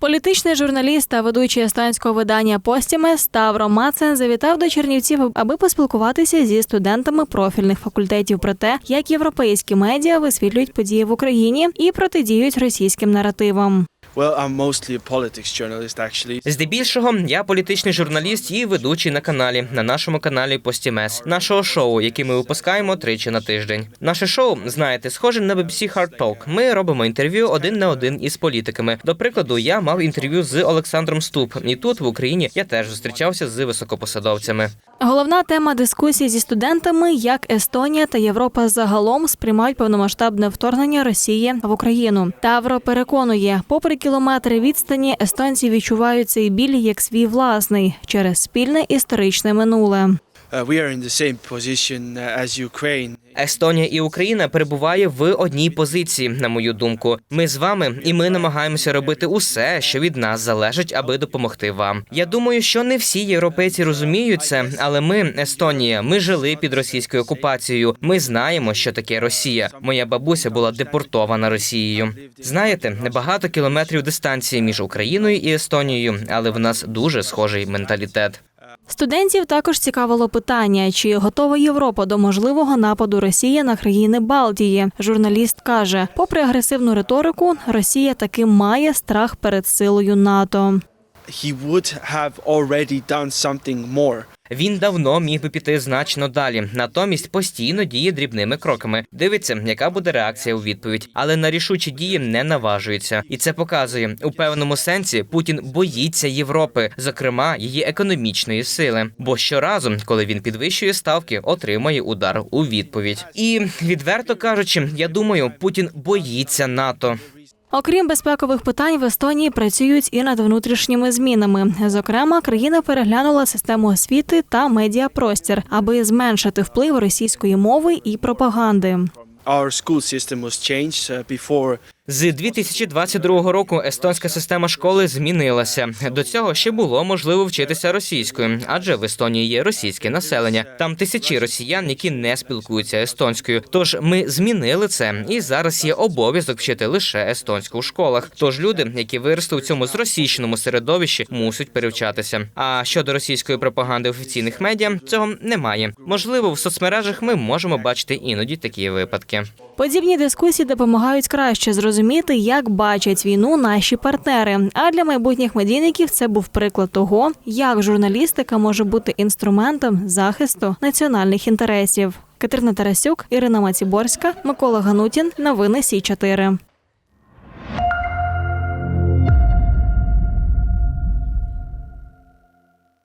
Політичний журналіст та ведучий естонського видання Постіме Ставро Мацен завітав до Чернівців, аби поспілкуватися зі студентами профільних факультетів про те, як європейські медіа висвітлюють події в Україні і протидіють російським наративам. Well, I'm mostly a politics journalist, actually. Здебільшого я політичний журналіст і ведучий на каналі на нашому каналі Постімес, нашого шоу, яке ми випускаємо тричі на тиждень. Наше шоу, знаєте, схоже на BBC Hard Talk. Ми робимо інтерв'ю один на один із політиками. До прикладу, я мав інтерв'ю з Олександром Ступ, і тут в Україні я теж зустрічався з високопосадовцями. Головна тема дискусії зі студентами, як Естонія та Європа загалом сприймають повномасштабне вторгнення Росії в Україну. Тавро переконує, попри кілометри відстані, естонці відчувають цей біль як свій власний через спільне історичне минуле. Uh, uh. Естонія і Україна перебуває в одній позиції, на мою думку. Ми з вами, і ми намагаємося робити усе, що від нас залежить, аби допомогти вам. Я думаю, що не всі європейці розуміють це, але ми, Естонія, ми жили під російською окупацією. Ми знаємо, що таке Росія. Моя бабуся була депортована Росією. Знаєте, небагато кілометрів дистанції між Україною і Естонією, але в нас дуже схожий менталітет. Студентів також цікавило питання, чи готова Європа до можливого нападу Росії на країни Балтії. Журналіст каже, попри агресивну риторику, Росія таки має страх перед силою НАТО. He would have already done something more. Він давно міг би піти значно далі, натомість постійно діє дрібними кроками. Дивиться, яка буде реакція у відповідь, але на рішучі дії не наважується, і це показує у певному сенсі. Путін боїться Європи, зокрема її економічної сили. Бо щоразу, коли він підвищує ставки, отримає удар у відповідь. І відверто кажучи, я думаю, Путін боїться НАТО. Окрім безпекових питань, в Естонії працюють і над внутрішніми змінами. Зокрема, країна переглянула систему освіти та медіапростір, аби зменшити вплив російської мови і пропаганди. Our school system was changed uh, before. З 2022 року естонська система школи змінилася. До цього ще було можливо вчитися російською, адже в Естонії є російське населення. Там тисячі росіян, які не спілкуються естонською. Тож ми змінили це, і зараз є обов'язок вчити лише естонську у школах. Тож люди, які виросли у цьому зросійщеному середовищі, мусять перевчатися. А щодо російської пропаганди в офіційних медіа, цього немає. Можливо, в соцмережах ми можемо бачити іноді такі випадки. Подібні дискусії допомагають краще зрозуміти, як бачать війну наші партнери. А для майбутніх медійників це був приклад того, як журналістика може бути інструментом захисту національних інтересів. Катерина Тарасюк, Ірина Маціборська, Микола Ганутін. Новини Сі 4